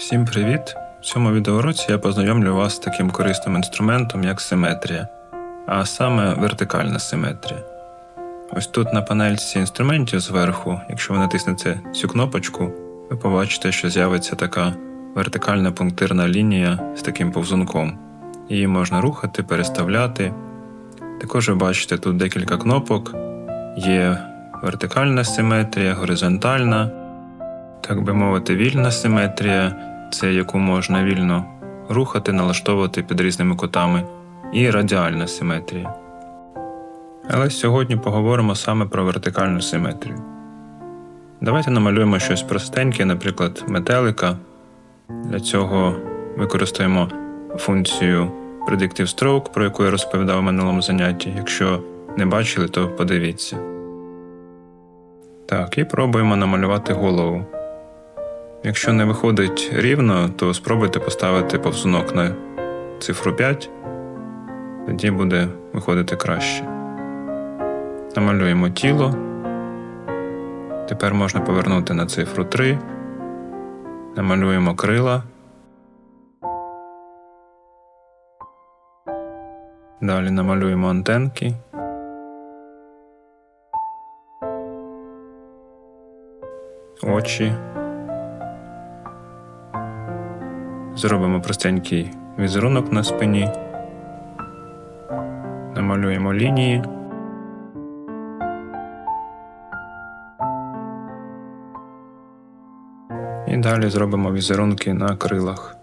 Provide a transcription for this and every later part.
Всім привіт! В цьому відеоуроці я познайомлю вас з таким корисним інструментом, як симетрія, а саме вертикальна симетрія. Ось тут на панельці інструментів зверху, якщо ви натиснете цю кнопочку, ви побачите, що з'явиться така вертикальна пунктирна лінія з таким повзунком. Її можна рухати, переставляти. Також ви бачите тут декілька кнопок. Є вертикальна симетрія, горизонтальна, так би мовити, вільна симетрія це яку можна вільно рухати, налаштовувати під різними кутами, і радіальна симетрія. Але сьогодні поговоримо саме про вертикальну симетрію. Давайте намалюємо щось простеньке, наприклад, метелика. Для цього використаємо функцію Predictive Stroke, про яку я розповідав у минулому занятті. Якщо не бачили, то подивіться. Так, і пробуємо намалювати голову. Якщо не виходить рівно, то спробуйте поставити повзунок на цифру 5, тоді буде виходити краще. Намалюємо тіло. Тепер можна повернути на цифру 3. Намалюємо крила. Далі намалюємо антенки. Очі. Зробимо простенький візерунок на спині, намалюємо лінії. І далі зробимо візерунки на крилах.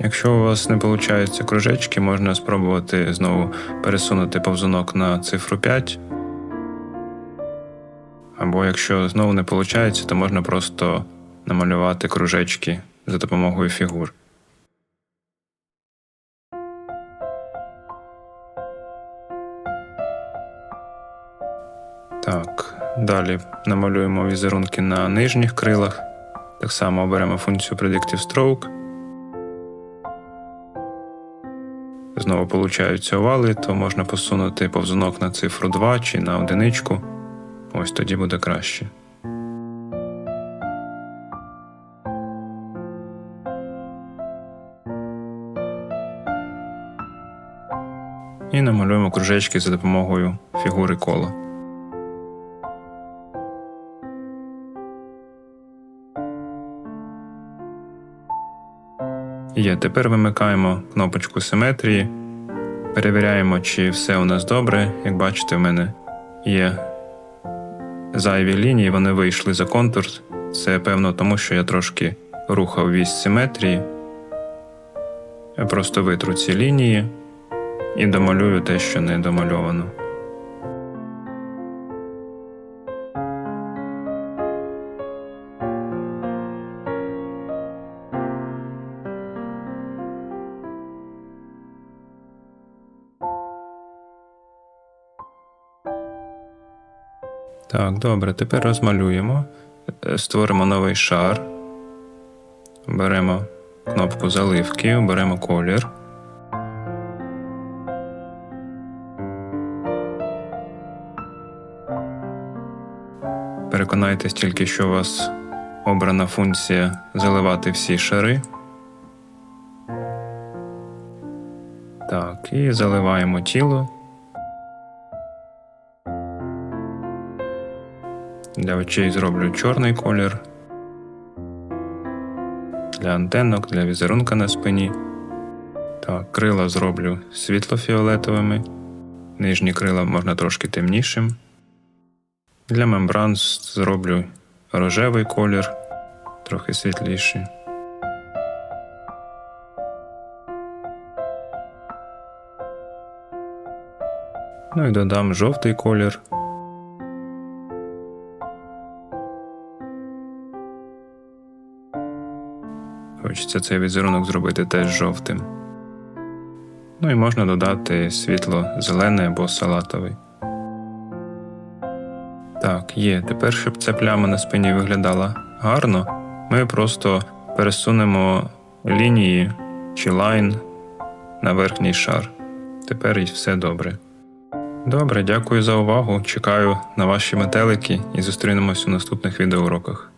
Якщо у вас не виходить кружечки, можна спробувати знову пересунути повзунок на цифру 5. Або якщо знову не виходить, то можна просто намалювати кружечки за допомогою фігур. Так, далі намалюємо візерунки на нижніх крилах. Так само оберемо функцію Predictive Stroke. Знову получаються овали, то можна посунути повзунок на цифру 2 чи на одиничку. Ось тоді буде краще. І намалюємо кружечки за допомогою фігури кола. Є, тепер вимикаємо кнопочку симетрії, перевіряємо, чи все у нас добре. Як бачите, в мене є зайві лінії, вони вийшли за контур. Це певно тому, що я трошки рухав вісь симетрії. Я просто витру ці лінії і домалюю те, що не домальовано. Так, добре, тепер розмалюємо, Е, створимо новий шар, беремо кнопку заливки, оберемо колір. Переконайтесь тільки, що у вас обрана функція заливати всі шари. Так, і заливаємо тіло. Для очей зроблю чорний колір. Для антенок, для візерунка на спині. Так, крила зроблю світло-фіолетовими. Нижні крила можна трошки темнішим. Для мембран зроблю рожевий колір, трохи світліший. Ну і додам жовтий колір. Хочеться цей візерунок зробити теж жовтим. Ну і можна додати світло зелений або салатовий. Так, є. Тепер, щоб ця пляма на спині виглядала гарно, ми просто пересунемо лінії чи лайн на верхній шар. Тепер і все добре. Добре, дякую за увагу. Чекаю на ваші метелики і зустрінемось у наступних відеоуроках.